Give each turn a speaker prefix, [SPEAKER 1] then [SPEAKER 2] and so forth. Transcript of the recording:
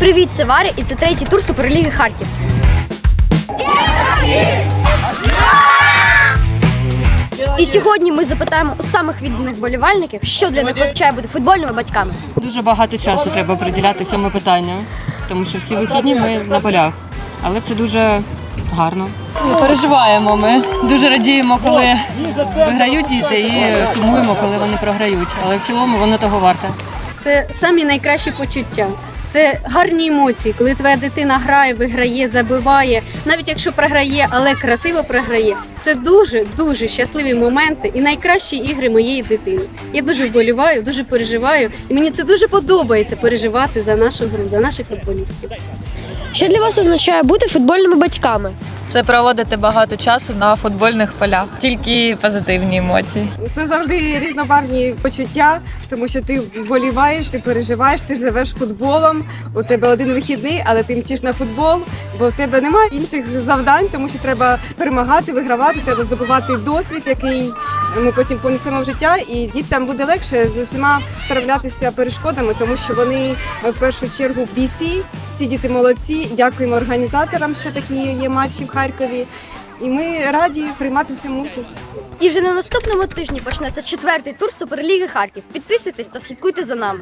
[SPEAKER 1] Привіт, це Варя, і це третій тур Суперліги Харків. І сьогодні ми запитаємо у самих відданих болівальників, що для них означає бути футбольними батьками.
[SPEAKER 2] Дуже багато часу треба приділяти цьому питанню, тому що всі вихідні ми на полях. Але це дуже гарно. Ми переживаємо. Ми дуже радіємо, коли виграють діти, і сумуємо, коли вони програють. Але в цілому воно того варте.
[SPEAKER 3] Це самі найкращі почуття. Це гарні емоції, коли твоя дитина грає, виграє, забиває. Навіть якщо програє, але красиво програє. Це дуже дуже щасливі моменти і найкращі ігри моєї дитини. Я дуже вболіваю, дуже переживаю, і мені це дуже подобається переживати за нашу гру, за наших футболістів.
[SPEAKER 1] Що для вас означає бути футбольними батьками?
[SPEAKER 4] Це проводити багато часу на футбольних полях. Тільки позитивні емоції.
[SPEAKER 5] Це завжди різнобарвні почуття, тому що ти вболіваєш, ти переживаєш, ти ж живеш футболом. У тебе один вихідний, але ти мчиш на футбол, бо в тебе немає інших завдань, тому що треба перемагати, вигравати, треба здобувати досвід, який ми потім понесемо в життя, і дітям буде легше з усіма справлятися перешкодами, тому що вони в першу чергу бійці, всі діти молодці. Дякуємо організаторам, що такі є матчі в Харкові. І ми раді приймати в цьому участь.
[SPEAKER 1] І вже на наступному тижні почнеться четвертий тур Суперліги Харків. Підписуйтесь та слідкуйте за нами.